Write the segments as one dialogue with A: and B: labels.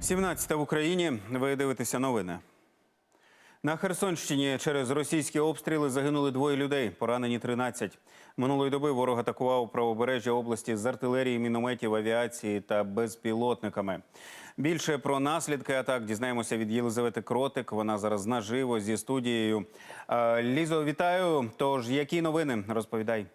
A: 17 в Україні. Ви дивитеся новини. На Херсонщині через російські обстріли загинули двоє людей, поранені 13. Минулої доби ворог атакував правобережжя області з артилерії, мінометів, авіації та безпілотниками. Більше про наслідки атак дізнаємося від Єлизавети Кротик. Вона зараз наживо зі студією. Е, Лізо, вітаю. Тож які новини розповідай?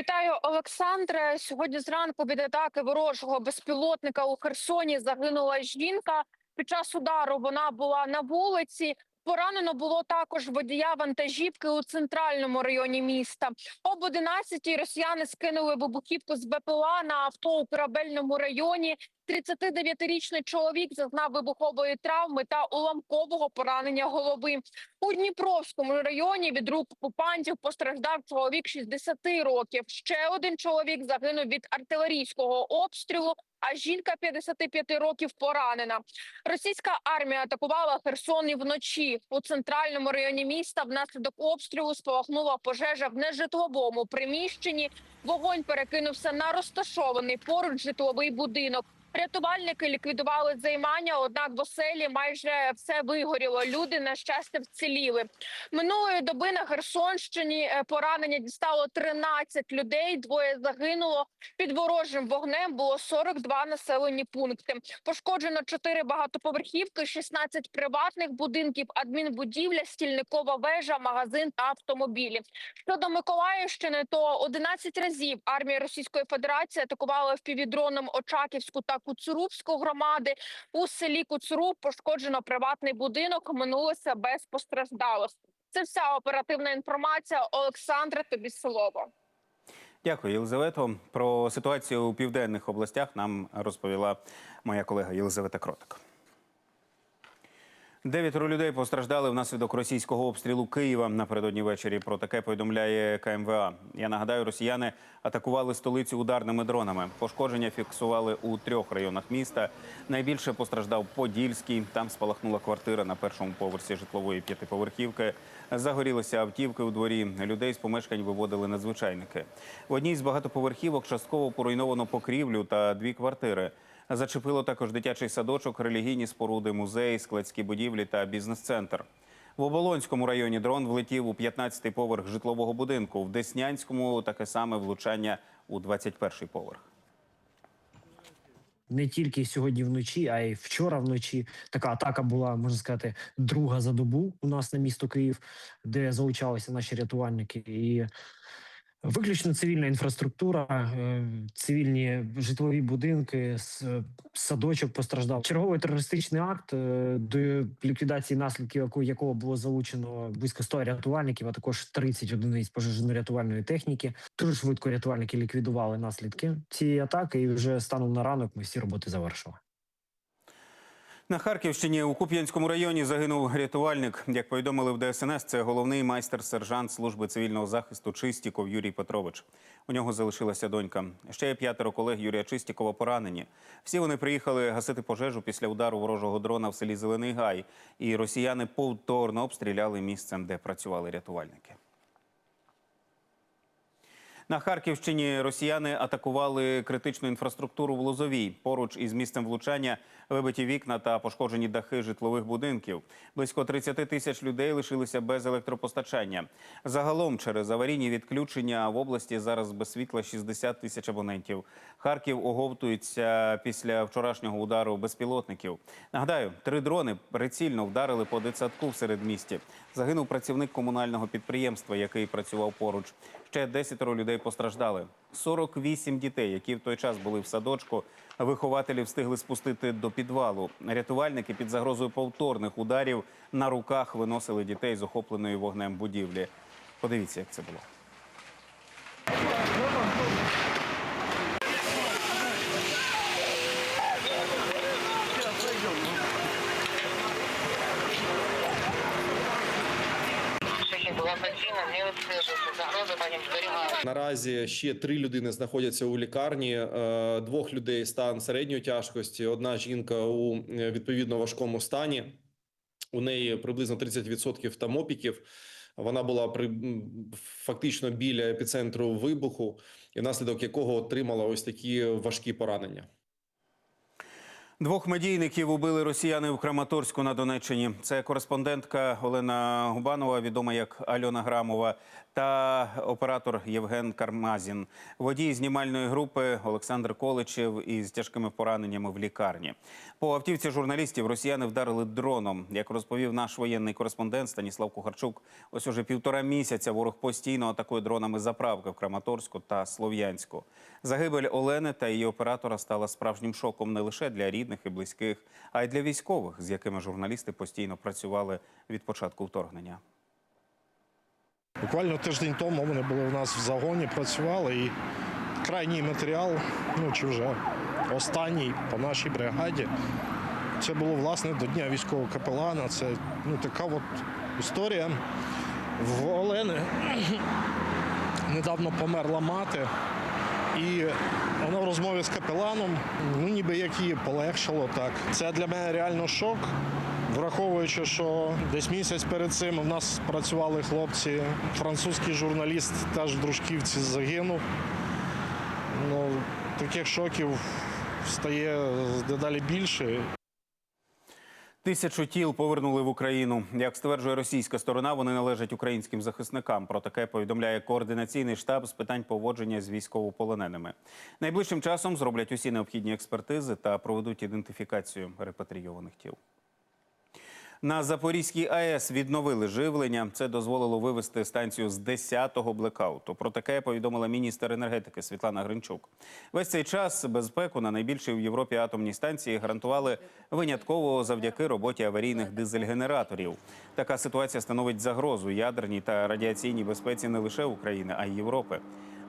B: Вітаю, Олександре. Сьогодні зранку від атаки ворожого безпілотника у Херсоні загинула жінка. Під час удару вона була на вулиці. Поранено було також водія вантажівки у центральному районі міста. Об 11-й росіяни скинули вибухівку з БПЛА на авто у корабельному районі. 39-річний чоловік зазнав вибухової травми та уламкового поранення голови. У Дніпровському районі від рук окупантів постраждав чоловік 60 років. Ще один чоловік загинув від артилерійського обстрілу. А жінка 55 років поранена. Російська армія атакувала Херсон і вночі у центральному районі міста. Внаслідок обстрілу спалахнула пожежа в нежитловому приміщенні. Вогонь перекинувся на розташований поруч житловий будинок. Рятувальники ліквідували займання, однак в оселі майже все вигоріло. Люди на щастя вціліли. Минулої доби на Херсонщині е, поранення дістало 13 людей. Двоє загинуло. Під ворожим вогнем було 42 населені пункти. Пошкоджено 4 багатоповерхівки, 16 приватних будинків, адмінбудівля, стільникова вежа, магазин та автомобілі. Щодо Миколаївщини, то 11 разів армія Російської Федерації атакувала впівдроном Очаківську та Куцурубську громади. У селі Куцуруб пошкоджено приватний будинок. Минулося без постраждалості. Це вся оперативна інформація. Олександра, тобі слово.
A: Дякую, Єлизавето. Про ситуацію у південних областях нам розповіла моя колега Єлизавета Кротик. Дев'ятеро людей постраждали внаслідок російського обстрілу Києва напередодні ввечері. Про таке повідомляє КМВА. Я нагадаю, росіяни атакували столицю ударними дронами. Пошкодження фіксували у трьох районах міста. Найбільше постраждав Подільський. Там спалахнула квартира на першому поверсі житлової п'ятиповерхівки. Загорілися автівки у дворі. Людей з помешкань виводили надзвичайники. В одній з багатоповерхівок частково поруйновано покрівлю та дві квартири. Зачепило також дитячий садочок, релігійні споруди, музеї, складські будівлі та бізнес-центр. В Оболонському районі дрон влетів у 15-й поверх житлового будинку. В Деснянському таке саме влучання у 21-й поверх.
C: не тільки сьогодні вночі, а й вчора вночі. Така атака була, можна сказати, друга за добу у нас на місто Київ, де залучалися наші рятувальники. І виключно цивільна інфраструктура, е, цивільні житлові будинки, садочок постраждав. Черговий терористичний акт, е, до ліквідації наслідків якого було залучено близько 100 рятувальників, а також 30 одиниць пожежно-рятувальної техніки. Дуже швидко рятувальники ліквідували наслідки цієї атаки, і вже станом на ранок ми всі роботи завершили.
A: На Харківщині у Куп'янському районі загинув рятувальник. Як повідомили в ДСНС, це головний майстер-сержант служби цивільного захисту Чистіков Юрій Петрович. У нього залишилася донька. Ще п'ятеро колег Юрія Чистікова поранені. Всі вони приїхали гасити пожежу після удару ворожого дрона в селі Зелений Гай. І росіяни повторно обстріляли місцем, де працювали рятувальники. На Харківщині росіяни атакували критичну інфраструктуру в Лозовій. Поруч із місцем влучання вибиті вікна та пошкоджені дахи житлових будинків. Близько 30 тисяч людей лишилися без електропостачання. Загалом через аварійні відключення в області зараз без світла 60 тисяч абонентів. Харків оговтується після вчорашнього удару безпілотників. Нагадаю, три дрони прицільно вдарили по дитсадку в середмісті. Загинув працівник комунального підприємства, який працював поруч. Ще 10 людей постраждали. 48 дітей, які в той час були в садочку, вихователі встигли спустити до підвалу. Рятувальники під загрозою повторних ударів на руках виносили дітей з охопленої вогнем будівлі. Подивіться, як це було.
D: Локаційно не загрози.
E: Наразі ще три людини знаходяться у лікарні. е, Двох людей стан середньої тяжкості. Одна жінка у е, відповідно важкому стані. У неї приблизно 30% там опіків. Вона була при фактично біля епіцентру вибуху, і внаслідок якого отримала ось такі важкі поранення.
A: Двох медійників убили росіяни в Краматорську на Донеччині. Це кореспондентка Олена Губанова, відома як Альона Грамова, та оператор Євген Кармазін. Водій знімальної групи Олександр Количев із тяжкими пораненнями в лікарні. По автівці журналістів росіяни вдарили дроном. Як розповів наш воєнний кореспондент Станіслав Кухарчук, ось уже півтора місяця ворог постійно атакує дронами заправки в Краматорську та Слов'янську. Загибель Олени та її оператора стала справжнім шоком не лише для рідних і близьких, а й для військових, з якими журналісти постійно працювали від початку вторгнення.
F: Буквально тиждень тому вони були у нас в загоні, працювали і крайній матеріал, ну чи вже останній по нашій бригаді. Це було власне до Дня військового капелана. Це ну, така от історія. В Олени недавно померла мати, і вона в розмові з капеланом, ну ніби як її полегшало так. Це для мене реально шок. Враховуючи, що десь місяць перед цим у нас працювали хлопці, французький журналіст теж в Дружківці загинув. Ну, таких шоків стає дедалі більше.
A: Тисячу тіл повернули в Україну. Як стверджує російська сторона, вони належать українським захисникам. Про таке повідомляє координаційний штаб з питань поводження з військовополоненими. Найближчим часом зроблять усі необхідні експертизи та проведуть ідентифікацію репатрійованих тіл. На Запорізькій АЕС відновили живлення. Це дозволило вивести станцію з 10-го блекауту. Про таке повідомила міністр енергетики Світлана Гринчук. Весь цей час безпеку на найбільшій в Європі атомній станції гарантували винятково завдяки роботі аварійних дизель-генераторів. Така ситуація становить загрозу ядерній та радіаційній безпеці не лише України, а й Європи.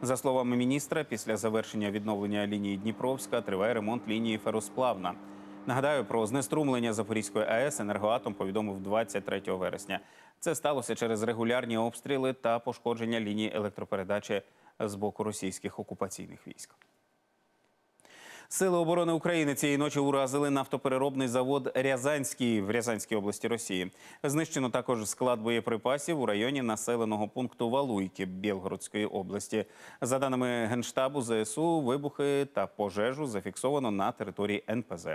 A: За словами міністра, після завершення відновлення лінії Дніпровська триває ремонт лінії Феросплавна. Нагадаю, про знеструмлення Запорізької АЕС енергоатом повідомив 23 вересня. Це сталося через регулярні обстріли та пошкодження лінії електропередачі з боку російських окупаційних військ. Сили оборони України цієї ночі уразили нафтопереробний завод Рязанський в Рязанській області Росії. Знищено також склад боєприпасів у районі населеного пункту Валуйки Білгородської області. За даними генштабу ЗСУ, вибухи та пожежу зафіксовано на території НПЗ.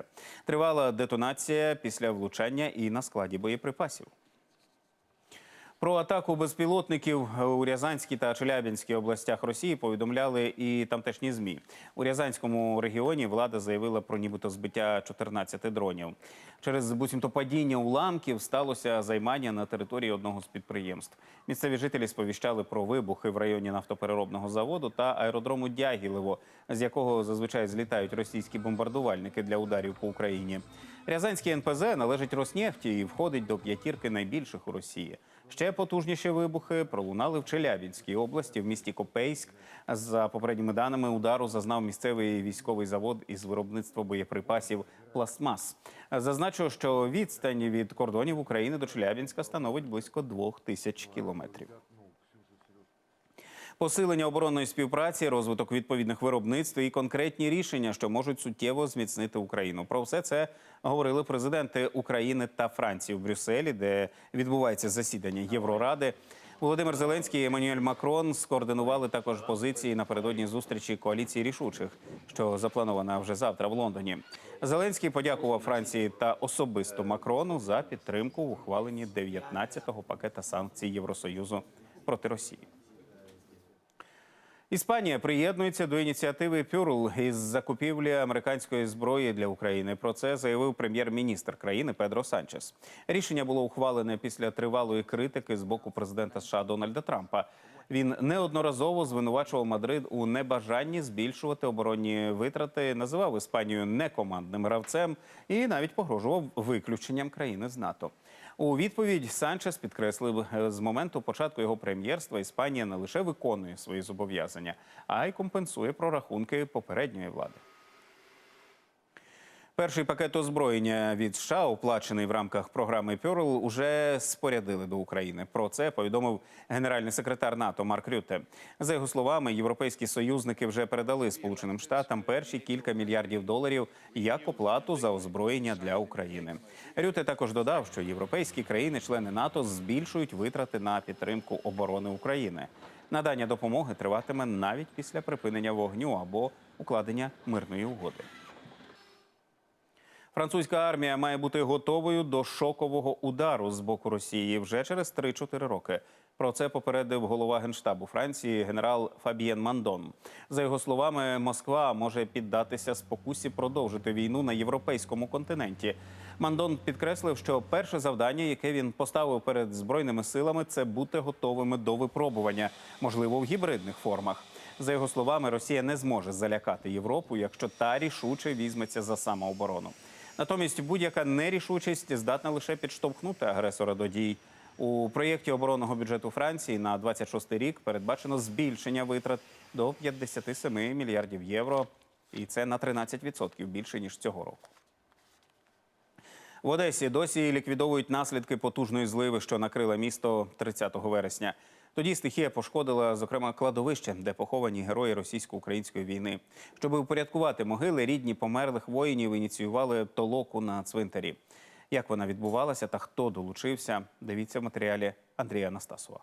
A: Тривала детонація після влучання і на складі боєприпасів. Про атаку безпілотників у Рязанській та Челябінській областях Росії повідомляли і тамтешні змі. У Рязанському регіоні влада заявила про нібито збиття 14 дронів. Через буцімто падіння уламків сталося займання на території одного з підприємств. Місцеві жителі сповіщали про вибухи в районі нафтопереробного заводу та аеродрому Дягілево, з якого зазвичай злітають російські бомбардувальники для ударів по Україні. Рязанський НПЗ належить Роснефті і входить до п'ятірки найбільших у Росії. Ще потужніші вибухи пролунали в Челябінській області, в місті Копейськ. За попередніми даними удару зазнав місцевий військовий завод із виробництва боєприпасів Пластмас. Зазначу, що відстань від кордонів України до Челябінська становить близько двох тисяч кілометрів. Посилення оборонної співпраці, розвиток відповідних виробництв і конкретні рішення, що можуть суттєво зміцнити Україну. Про все це говорили президенти України та Франції в Брюсселі, де відбувається засідання Євроради. Володимир Зеленський і Еммануель Макрон скоординували також позиції напередодні зустрічі коаліції рішучих, що запланована вже завтра в Лондоні. Зеленський подякував Франції та особисто Макрону за підтримку в ухваленні 19-го пакета санкцій Євросоюзу проти Росії. Іспанія приєднується до ініціативи Пюрл із закупівлі американської зброї для України. Про це заявив прем'єр-міністр країни Педро Санчес. Рішення було ухвалене після тривалої критики з боку президента США Дональда Трампа. Він неодноразово звинувачував Мадрид у небажанні збільшувати оборонні витрати, називав Іспанію некомандним гравцем і навіть погрожував виключенням країни з НАТО. У відповідь Санчес підкреслив, е, з моменту початку його прем'єрства Іспанія не лише виконує свої зобов'язання, а й компенсує прорахунки попередньої влади. Перший пакет озброєння від США, оплачений в рамках програми Пюрл, уже спорядили до України. Про це повідомив генеральний секретар НАТО Марк Рютте. За його словами, європейські союзники вже передали Сполученим Штатам перші кілька мільярдів доларів як оплату за озброєння для України. Рютте також додав, що європейські країни-члени НАТО збільшують витрати на підтримку оборони України. Надання допомоги триватиме навіть після припинення вогню або укладення мирної угоди. Французька армія має бути готовою до шокового удару з боку Росії вже через 3-4 роки. Про це попередив голова генштабу Франції генерал Фабієн Мандон. За його словами, Москва може піддатися спокусі продовжити війну на європейському континенті. Мандон підкреслив, що перше завдання, яке він поставив перед збройними силами, це бути готовими до випробування, можливо, в гібридних формах. За його словами, Росія не зможе залякати Європу, якщо та рішуче візьметься за самооборону. Натомість будь-яка нерішучість здатна лише підштовхнути агресора до дій. У проєкті оборонного бюджету Франції на 26 рік передбачено збільшення витрат до 57 мільярдів євро, і це на 13% більше ніж цього року. В Одесі досі ліквідовують наслідки потужної зливи, що накрила місто 30 вересня. Тоді стихія пошкодила, зокрема, кладовище, де поховані герої російсько-української війни. Щоб упорядкувати могили, рідні померлих воїнів ініціювали толоку на цвинтарі. Як вона відбувалася та хто долучився, дивіться в матеріалі Андрія Анастасова.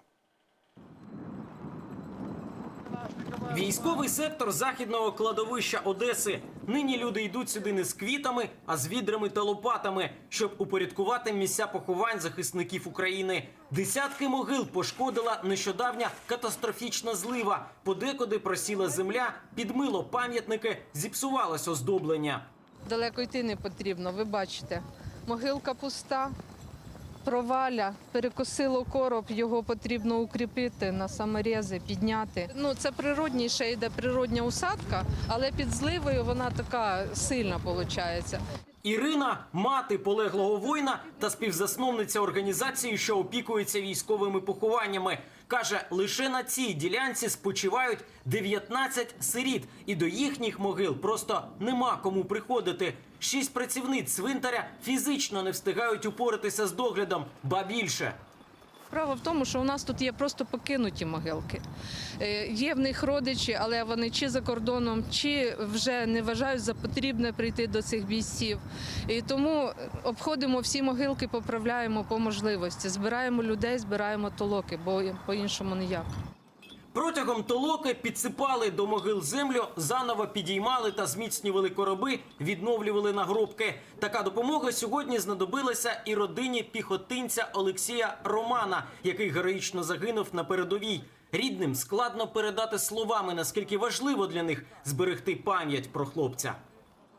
G: Військовий сектор західного кладовища Одеси. Нині люди йдуть сюди не з квітами, а з відрами та лопатами, щоб упорядкувати місця поховань захисників України. Десятки могил пошкодила нещодавня катастрофічна злива. Подекуди просіла земля, підмило пам'ятники, зіпсувалось оздоблення.
H: Далеко йти не потрібно, ви бачите. Могилка пуста, проваля, перекосило короб, його потрібно укріпити на саморези, підняти. Ну, це природніше йде природня усадка, але під зливою вона така сильна виходить.
G: Ірина, мати полеглого воїна та співзасновниця організації, що опікується військовими похованнями, каже, лише на цій ділянці спочивають 19 сиріт, і до їхніх могил просто нема кому приходити. Шість працівниць цвинтаря фізично не встигають упоратися з доглядом, ба більше.
H: Справа в тому, що у нас тут є просто покинуті могилки. Е, Є в них родичі, але вони чи за кордоном, чи вже не вважають за потрібне прийти до цих бійців. І тому обходимо всі могилки, поправляємо по можливості. Збираємо людей, збираємо толоки, бо по-іншому ніяк.
G: Протягом толоки підсипали до могил землю, заново підіймали та зміцнювали короби, відновлювали нагробки. Така допомога сьогодні знадобилася і родині піхотинця Олексія Романа, який героїчно загинув на передовій. Рідним складно передати словами, наскільки важливо для них зберегти пам'ять про хлопця.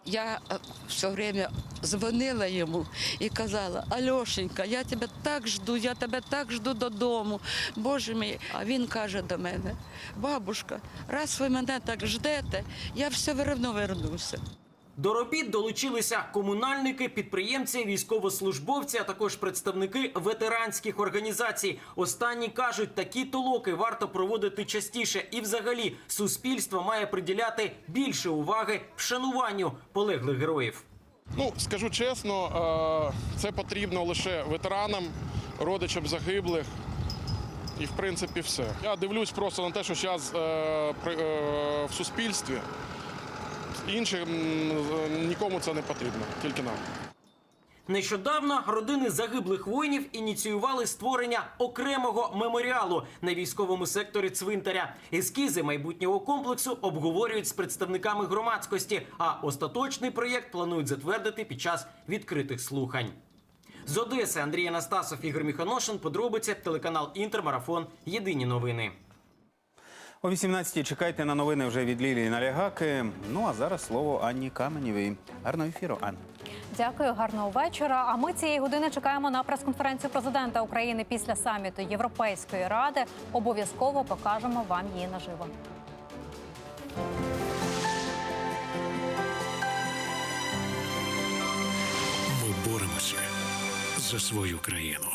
I: Я е, все время дзвонила йому і казала: Альошенька, я тебе так жду, я тебе так жду додому. Боже мій. А він каже до мене: бабушка, раз ви мене так ждете, я все одно вернуся.
G: До робіт долучилися комунальники, підприємці, військовослужбовці, а також представники ветеранських організацій. Останні кажуть, такі толоки варто проводити частіше, і взагалі суспільство має приділяти більше уваги вшануванню полеглих героїв.
F: Ну, скажу чесно, е, це потрібно лише ветеранам, родичам загиблих. І в принципі все. Я дивлюсь просто на те, що зараз в суспільстві. Іншим нікому це не потрібно, тільки нам.
G: Нещодавно родини загиблих воїнів ініціювали створення окремого меморіалу на військовому секторі цвинтаря. Ескізи майбутнього комплексу обговорюють з представниками громадськості. А остаточний проєкт планують затвердити під час відкритих слухань. З Одеси Андрій Анастасов, Ігор Міханошин. Подробиці телеканал Інтермарафон. Єдині новини.
A: О 18-й чекайте на новини вже від Лілії Налягаки. Ну а зараз слово Анні Каменєвій. Гарного ефіру, Ань.
J: Дякую, гарного вечора. А ми цієї години чекаємо на прес-конференцію президента України після саміту Європейської ради. Обов'язково покажемо вам її наживо.
K: Ми боремося за свою країну.